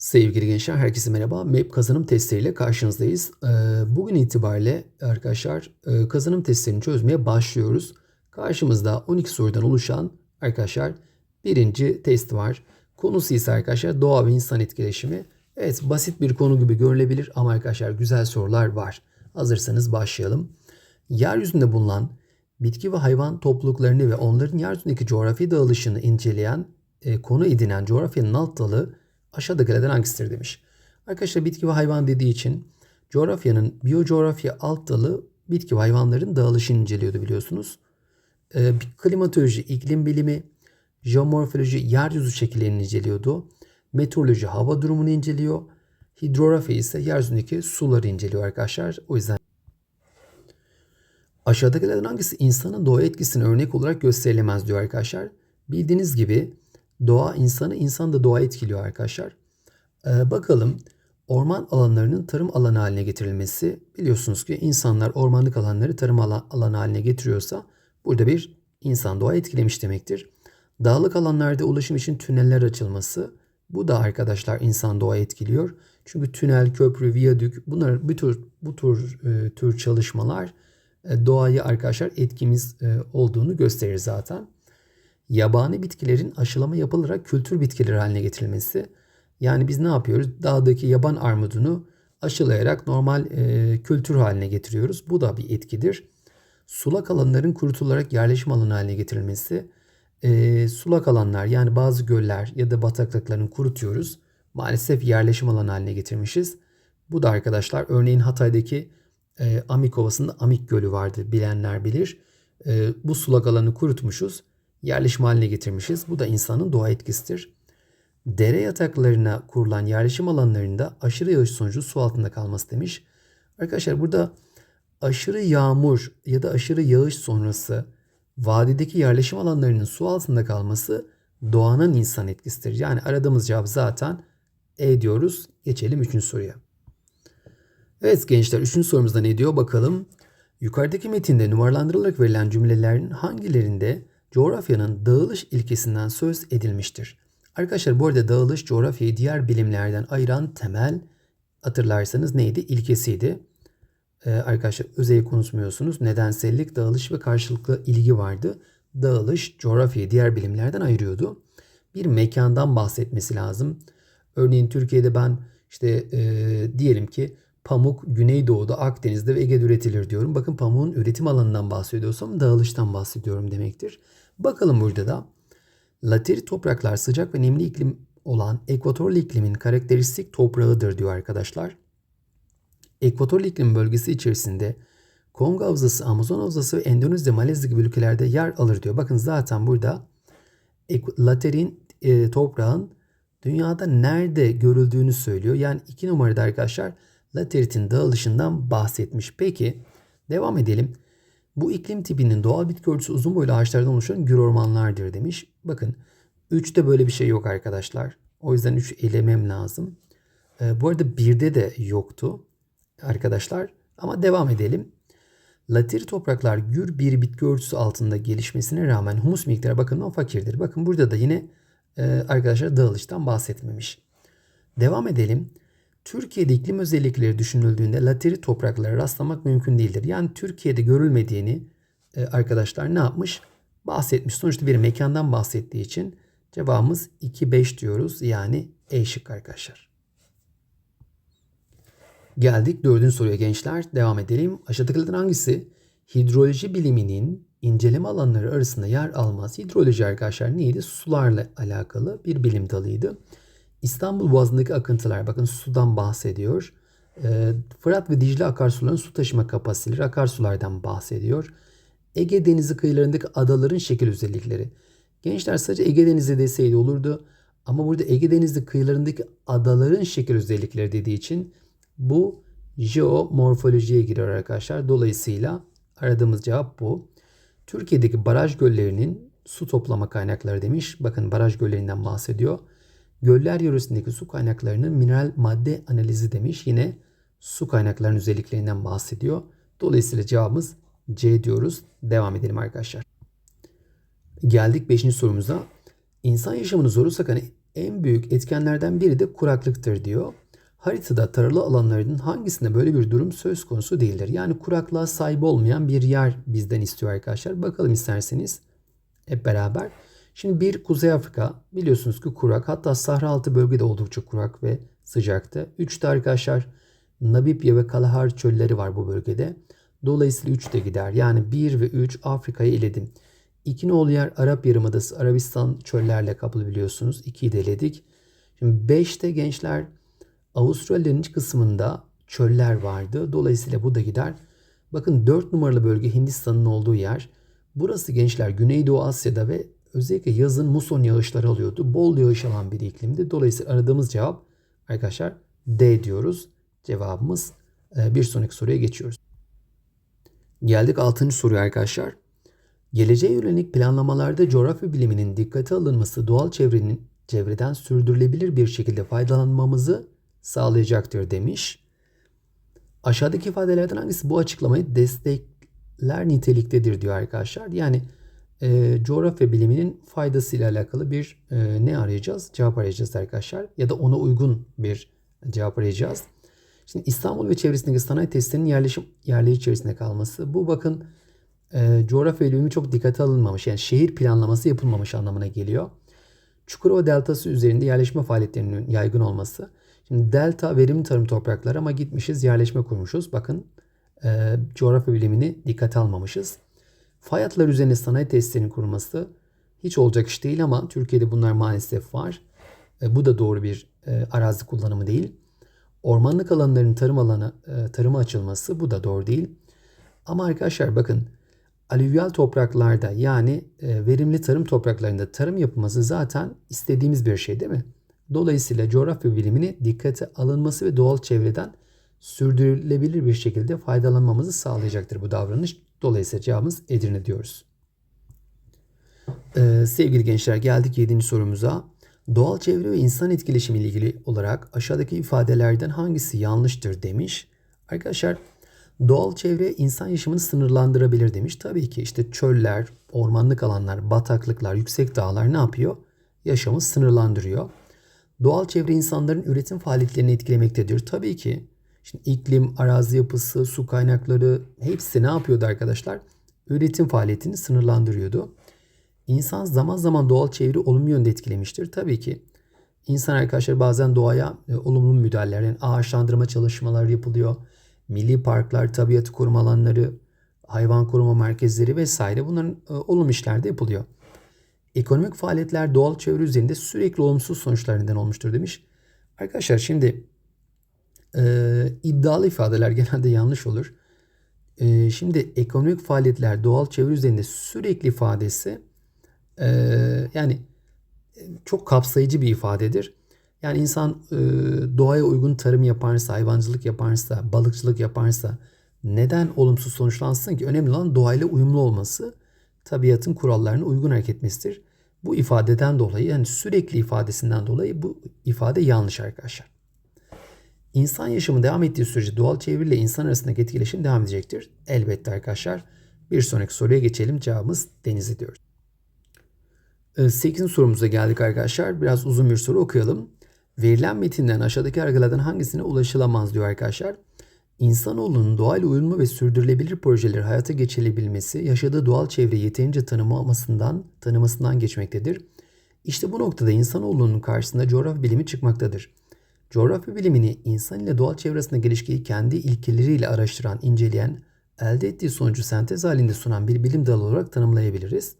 Sevgili gençler, herkese merhaba. MEP kazanım testleriyle karşınızdayız. Ee, Bugün itibariyle arkadaşlar e, kazanım testlerini çözmeye başlıyoruz. Karşımızda 12 sorudan oluşan arkadaşlar birinci test var. Konusu ise arkadaşlar doğa ve insan etkileşimi. Evet basit bir konu gibi görülebilir ama arkadaşlar güzel sorular var. Hazırsanız başlayalım. Yeryüzünde bulunan bitki ve hayvan topluluklarını ve onların yeryüzündeki coğrafi dağılışını inceleyen e, konu edinen coğrafyanın alt dalı aşağıdakilerden hangisidir demiş. Arkadaşlar bitki ve hayvan dediği için coğrafyanın biyocoğrafya alt dalı bitki ve hayvanların dağılışını inceliyordu biliyorsunuz. Ee, klimatoloji, iklim bilimi, jeomorfoloji, yeryüzü şekillerini inceliyordu. Meteoroloji, hava durumunu inceliyor. Hidrografi ise yeryüzündeki suları inceliyor arkadaşlar. O yüzden Aşağıdakilerden hangisi insanın doğa etkisini örnek olarak gösterilemez diyor arkadaşlar. Bildiğiniz gibi doğa insanı, insan da doğa etkiliyor arkadaşlar. Ee, bakalım orman alanlarının tarım alanı haline getirilmesi. Biliyorsunuz ki insanlar ormanlık alanları tarım alan, alanı haline getiriyorsa burada bir insan doğa etkilemiş demektir. Dağlık alanlarda ulaşım için tüneller açılması. Bu da arkadaşlar insan doğa etkiliyor. Çünkü tünel, köprü, viyadük bunlar bu tür, bu tür, e, tür çalışmalar e, doğayı arkadaşlar etkimiz e, olduğunu gösterir zaten. Yabani bitkilerin aşılama yapılarak kültür bitkileri haline getirilmesi. Yani biz ne yapıyoruz? Dağdaki yaban armudunu aşılayarak normal e, kültür haline getiriyoruz. Bu da bir etkidir. Sulak alanların kurutularak yerleşim alanı haline getirilmesi. E, sulak alanlar yani bazı göller ya da bataklıklarını kurutuyoruz. Maalesef yerleşim alanı haline getirmişiz. Bu da arkadaşlar örneğin Hatay'daki e, Amik Ovası'nda Amik Gölü vardı bilenler bilir. E, bu sulak alanı kurutmuşuz yerleşim haline getirmişiz. Bu da insanın doğa etkisidir. Dere yataklarına kurulan yerleşim alanlarında aşırı yağış sonucu su altında kalması demiş. Arkadaşlar burada aşırı yağmur ya da aşırı yağış sonrası vadideki yerleşim alanlarının su altında kalması doğanın insan etkisidir. Yani aradığımız cevap zaten E diyoruz. Geçelim 3. soruya. Evet gençler 3. sorumuzda ne diyor bakalım. Yukarıdaki metinde numaralandırılarak verilen cümlelerin hangilerinde coğrafyanın dağılış ilkesinden söz edilmiştir. Arkadaşlar bu arada dağılış coğrafyayı diğer bilimlerden ayıran temel hatırlarsanız neydi? İlkesiydi. Ee, arkadaşlar özeyi konuşmuyorsunuz. Nedensellik, dağılış ve karşılıklı ilgi vardı. Dağılış coğrafyayı diğer bilimlerden ayırıyordu. Bir mekandan bahsetmesi lazım. Örneğin Türkiye'de ben işte e, diyelim ki pamuk Güneydoğu'da, Akdeniz'de ve Ege'de üretilir diyorum. Bakın pamuğun üretim alanından bahsediyorsam dağılıştan bahsediyorum demektir. Bakalım burada da lateri topraklar sıcak ve nemli iklim olan ekvatorlu iklimin karakteristik toprağıdır diyor arkadaşlar. Ekvatorlu iklim bölgesi içerisinde Kongo Havzası, Amazon Havzası ve Endonezya, Malezya gibi ülkelerde yer alır diyor. Bakın zaten burada laterin e, toprağın dünyada nerede görüldüğünü söylüyor. Yani iki numarada arkadaşlar lateritin dağılışından bahsetmiş. Peki devam edelim. Bu iklim tipinin doğal bitki örtüsü uzun boylu ağaçlardan oluşan gür ormanlardır demiş. Bakın 3'te böyle bir şey yok arkadaşlar. O yüzden 3 elemem lazım. Ee, bu arada 1'de de yoktu arkadaşlar. Ama devam edelim. Lateri topraklar gür bir bitki örtüsü altında gelişmesine rağmen humus miktarı bakımından fakirdir. Bakın burada da yine e, arkadaşlar dağılıştan bahsetmemiş. Devam edelim. Türkiye'de iklim özellikleri düşünüldüğünde lateri topraklara rastlamak mümkün değildir. Yani Türkiye'de görülmediğini e, arkadaşlar ne yapmış? Bahsetmiş. Sonuçta bir mekandan bahsettiği için cevabımız 2-5 diyoruz. Yani E şık arkadaşlar. Geldik dördüncü soruya gençler. Devam edelim. Aşağıdakilerden hangisi hidroloji biliminin inceleme alanları arasında yer almaz? Hidroloji arkadaşlar neydi? Sularla alakalı bir bilim dalıydı. İstanbul Boğazı'ndaki akıntılar bakın sudan bahsediyor. E, Fırat ve Dicle akarsuların su taşıma kapasiteleri akarsulardan bahsediyor. Ege Denizi kıyılarındaki adaların şekil özellikleri. Gençler sadece Ege Denizi deseydi olurdu. Ama burada Ege Denizi kıyılarındaki adaların şekil özellikleri dediği için bu jeomorfolojiye giriyor arkadaşlar. Dolayısıyla aradığımız cevap bu. Türkiye'deki baraj göllerinin su toplama kaynakları demiş. Bakın baraj göllerinden bahsediyor. Göller yöresindeki su kaynaklarının mineral madde analizi demiş. Yine su kaynaklarının özelliklerinden bahsediyor. Dolayısıyla cevabımız C diyoruz. Devam edelim arkadaşlar. Geldik 5. sorumuza. İnsan yaşamını zoru sakan En büyük etkenlerden biri de kuraklıktır diyor. Haritada taralı alanların hangisinde böyle bir durum söz konusu değildir? Yani kuraklığa sahip olmayan bir yer bizden istiyor arkadaşlar. Bakalım isterseniz hep beraber. Şimdi bir Kuzey Afrika biliyorsunuz ki kurak hatta Sahra altı bölgede oldukça kurak ve sıcaktı. Üç de arkadaşlar Namibya ve Kalahar çölleri var bu bölgede. Dolayısıyla 3 de gider. Yani 1 ve 3 Afrika'yı eledim. 2 nolu yer Arap Yarımadası, Arabistan çöllerle kaplı biliyorsunuz. 2'yi de eledik. Şimdi 5'te gençler Avustralya'nın iç kısmında çöller vardı. Dolayısıyla bu da gider. Bakın 4 numaralı bölge Hindistan'ın olduğu yer. Burası gençler Güneydoğu Asya'da ve özellikle yazın muson yağışları alıyordu. Bol yağış alan bir iklimdi. Dolayısıyla aradığımız cevap arkadaşlar D diyoruz. Cevabımız e, bir sonraki soruya geçiyoruz. Geldik 6. soruya arkadaşlar. Geleceğe yönelik planlamalarda coğrafya biliminin dikkate alınması doğal çevrenin çevreden sürdürülebilir bir şekilde faydalanmamızı sağlayacaktır demiş. Aşağıdaki ifadelerden hangisi bu açıklamayı destekler niteliktedir diyor arkadaşlar. Yani e, coğrafya biliminin faydasıyla alakalı bir e, ne arayacağız? Cevap arayacağız arkadaşlar. Ya da ona uygun bir cevap arayacağız. Şimdi İstanbul ve çevresindeki sanayi testlerinin yerleşim yerleri içerisinde kalması. Bu bakın e, coğrafya bilimi çok dikkate alınmamış. Yani şehir planlaması yapılmamış anlamına geliyor. Çukurova Deltası üzerinde yerleşme faaliyetlerinin yaygın olması. Şimdi delta verimli tarım toprakları ama gitmişiz yerleşme kurmuşuz. Bakın e, coğrafya bilimini dikkate almamışız. Fay hatları üzerine sanayi tesislerinin kurulması hiç olacak iş değil ama Türkiye'de bunlar maalesef var. E, bu da doğru bir e, arazi kullanımı değil. Ormanlık alanların tarım alanı e, tarıma açılması bu da doğru değil. Ama arkadaşlar bakın alüvyal topraklarda yani e, verimli tarım topraklarında tarım yapılması zaten istediğimiz bir şey değil mi? Dolayısıyla coğrafya bilimini dikkate alınması ve doğal çevreden sürdürülebilir bir şekilde faydalanmamızı sağlayacaktır bu davranış. Dolayısıyla cevabımız Edirne diyoruz. Ee, sevgili gençler geldik 7. sorumuza. Doğal çevre ve insan etkileşimi ile ilgili olarak aşağıdaki ifadelerden hangisi yanlıştır demiş. Arkadaşlar doğal çevre insan yaşamını sınırlandırabilir demiş. Tabii ki işte çöller, ormanlık alanlar, bataklıklar, yüksek dağlar ne yapıyor? Yaşamı sınırlandırıyor. Doğal çevre insanların üretim faaliyetlerini etkilemektedir. Tabii ki şimdi iklim, arazi yapısı, su kaynakları hepsi ne yapıyordu arkadaşlar? Üretim faaliyetini sınırlandırıyordu. İnsan zaman zaman doğal çevre olumlu yönde etkilemiştir. Tabii ki insan arkadaşlar bazen doğaya e, olumlu müdahaleler yani ağaçlandırma çalışmaları yapılıyor. Milli parklar, tabiat koruma alanları, hayvan koruma merkezleri vesaire bunların e, olumlu işler de yapılıyor. Ekonomik faaliyetler doğal çevre üzerinde sürekli olumsuz sonuçlar neden olmuştur demiş. Arkadaşlar şimdi e, iddialı ifadeler genelde yanlış olur. E, şimdi ekonomik faaliyetler doğal çevre üzerinde sürekli ifadesi ee, yani e, çok kapsayıcı bir ifadedir. Yani insan e, doğaya uygun tarım yaparsa, hayvancılık yaparsa, balıkçılık yaparsa neden olumsuz sonuçlansın ki? Önemli olan doğayla uyumlu olması, tabiatın kurallarına uygun hareket etmesidir. Bu ifadeden dolayı yani sürekli ifadesinden dolayı bu ifade yanlış arkadaşlar. İnsan yaşamı devam ettiği sürece doğal çevreyle insan arasındaki etkileşim devam edecektir. Elbette arkadaşlar. Bir sonraki soruya geçelim. Cevabımız deniz diyoruz. 8. Ee, sorumuza geldik arkadaşlar. Biraz uzun bir soru okuyalım. Verilen metinden aşağıdaki yargılardan hangisine ulaşılamaz diyor arkadaşlar. İnsanoğlunun doğayla uyumlu ve sürdürülebilir projeleri hayata geçirebilmesi, yaşadığı doğal çevre yeterince tanımamasından, tanımasından geçmektedir. İşte bu noktada insanoğlunun karşısında coğrafya bilimi çıkmaktadır. Coğrafya bilimini insan ile doğal çevresinde ilişkiyi kendi ilkeleriyle araştıran, inceleyen, elde ettiği sonucu sentez halinde sunan bir bilim dalı olarak tanımlayabiliriz.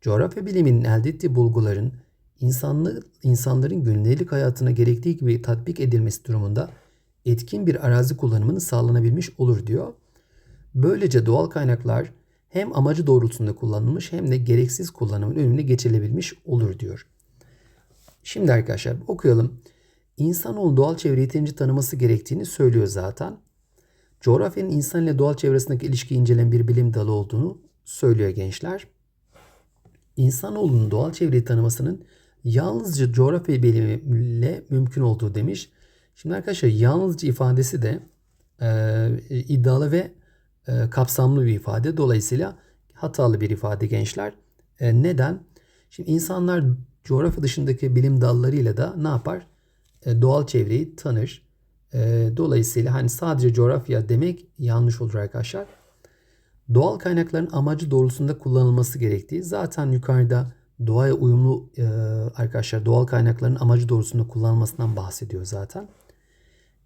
Coğrafya biliminin elde ettiği bulguların insanlı, insanların gündelik hayatına gerektiği gibi tatbik edilmesi durumunda etkin bir arazi kullanımının sağlanabilmiş olur diyor. Böylece doğal kaynaklar hem amacı doğrultusunda kullanılmış hem de gereksiz kullanımın önüne geçilebilmiş olur diyor. Şimdi arkadaşlar okuyalım. İnsanoğlu doğal çevreyi yeterince tanıması gerektiğini söylüyor zaten. Coğrafyanın insan ile doğal çevresindeki ilişkiyi incelen bir bilim dalı olduğunu söylüyor gençler. İnsanoğlunun doğal çevreyi tanımasının yalnızca coğrafya bilimiyle mümkün olduğu demiş. Şimdi arkadaşlar yalnızca ifadesi de e, iddialı ve e, kapsamlı bir ifade. Dolayısıyla hatalı bir ifade gençler. E, neden? Şimdi insanlar coğrafya dışındaki bilim dallarıyla da ne yapar? E, doğal çevreyi tanır. E, dolayısıyla hani sadece coğrafya demek yanlış olur arkadaşlar. Doğal kaynakların amacı doğrultusunda kullanılması gerektiği zaten yukarıda doğaya uyumlu e, arkadaşlar doğal kaynakların amacı doğrultusunda kullanılmasından bahsediyor zaten.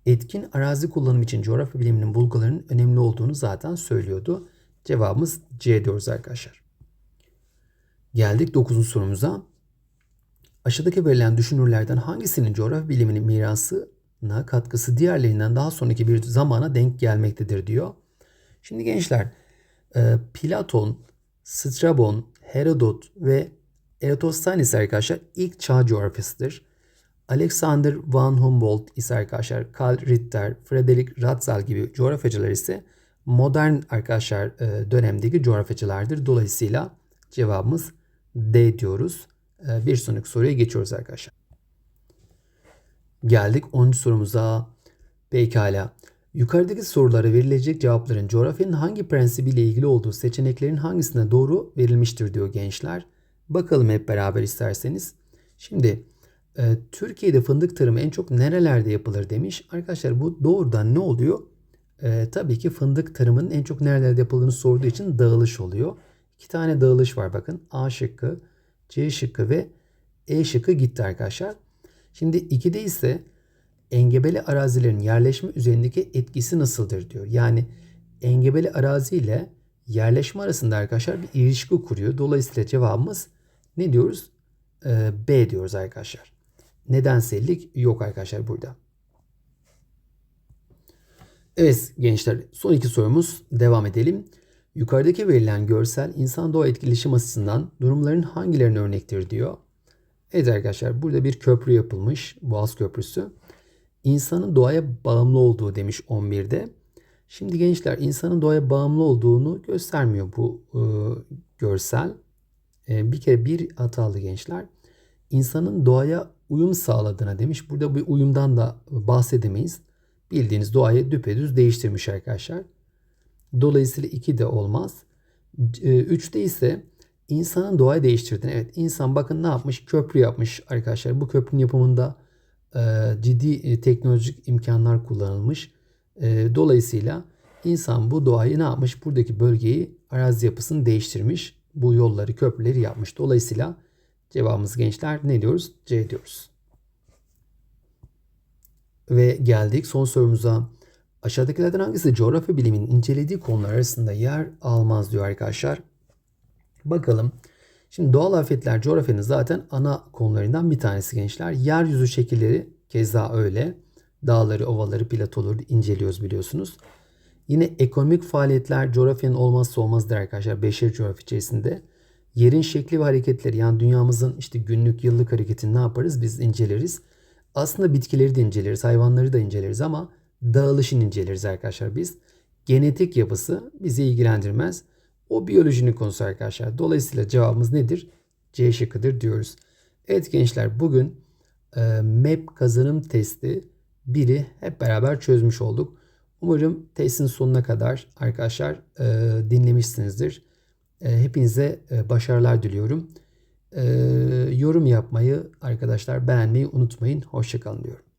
Etkin arazi kullanımı için coğrafya biliminin bulgularının önemli olduğunu zaten söylüyordu. Cevabımız C diyoruz arkadaşlar. Geldik 9. sorumuza. Aşağıdaki verilen düşünürlerden hangisinin coğrafya biliminin mirasına katkısı diğerlerinden daha sonraki bir zamana denk gelmektedir diyor. Şimdi gençler e, Platon, Strabon, Herodot ve Eratosthenes arkadaşlar ilk çağ coğrafyasıdır. Alexander von Humboldt ise arkadaşlar Karl Ritter, Frederick Ratzel gibi coğrafyacılar ise modern arkadaşlar e, dönemdeki coğrafyacılardır. Dolayısıyla cevabımız D diyoruz. E, bir sonraki soruya geçiyoruz arkadaşlar. Geldik 10. sorumuza. Pekala. Yukarıdaki sorulara verilecek cevapların coğrafyanın hangi prensibiyle ilgili olduğu seçeneklerin hangisine doğru verilmiştir diyor gençler. Bakalım hep beraber isterseniz. Şimdi e, Türkiye'de fındık tarımı en çok nerelerde yapılır demiş. Arkadaşlar bu doğrudan ne oluyor? E, tabii ki fındık tarımının en çok nerelerde yapıldığını sorduğu için dağılış oluyor. İki tane dağılış var bakın. A şıkkı, C şıkkı ve E şıkkı gitti arkadaşlar. Şimdi 2'de ise engebeli arazilerin yerleşme üzerindeki etkisi nasıldır diyor. Yani engebeli arazi ile yerleşme arasında arkadaşlar bir ilişki kuruyor. Dolayısıyla cevabımız ne diyoruz? Ee, B diyoruz arkadaşlar. Nedensellik yok arkadaşlar burada. Evet gençler son iki sorumuz devam edelim. Yukarıdaki verilen görsel insan doğa etkileşim açısından durumların hangilerine örnektir diyor. Evet arkadaşlar burada bir köprü yapılmış. Boğaz Köprüsü. İnsanın doğaya bağımlı olduğu demiş 11'de. Şimdi gençler insanın doğaya bağımlı olduğunu göstermiyor bu e, görsel. E, bir kere bir hatalı gençler. İnsanın doğaya uyum sağladığına demiş. Burada bir uyumdan da bahsedemeyiz. Bildiğiniz doğayı düpedüz değiştirmiş arkadaşlar. Dolayısıyla 2 de olmaz. 3'te e, ise insanın doğayı değiştirdiğini. Evet insan bakın ne yapmış? Köprü yapmış arkadaşlar. Bu köprünün yapımında e, ciddi e, teknolojik imkanlar kullanılmış. Dolayısıyla insan bu doğayı ne yapmış? Buradaki bölgeyi arazi yapısını değiştirmiş. Bu yolları, köprüleri yapmış. Dolayısıyla cevabımız gençler ne diyoruz? C diyoruz. Ve geldik son sorumuza. Aşağıdakilerden hangisi coğrafya biliminin incelediği konular arasında yer almaz diyor arkadaşlar. Bakalım. Şimdi doğal afetler coğrafyanın zaten ana konularından bir tanesi gençler. Yeryüzü şekilleri keza öyle. Dağları, ovaları, platoları inceliyoruz biliyorsunuz. Yine ekonomik faaliyetler coğrafyanın olmazsa olmazdır arkadaşlar. Beşer coğrafya içerisinde. Yerin şekli ve hareketleri yani dünyamızın işte günlük yıllık hareketini ne yaparız? Biz inceleriz. Aslında bitkileri de inceleriz, hayvanları da inceleriz ama dağılışını inceleriz arkadaşlar biz. Genetik yapısı bizi ilgilendirmez. O biyolojinin konusu arkadaşlar. Dolayısıyla cevabımız nedir? C şıkkıdır diyoruz. Evet gençler bugün e, MEP kazanım testi biri hep beraber çözmüş olduk. Umarım testin sonuna kadar arkadaşlar e, dinlemişsinizdir. E, hepinize e, başarılar diliyorum. E, yorum yapmayı arkadaşlar beğenmeyi unutmayın. Hoşçakalın diyorum.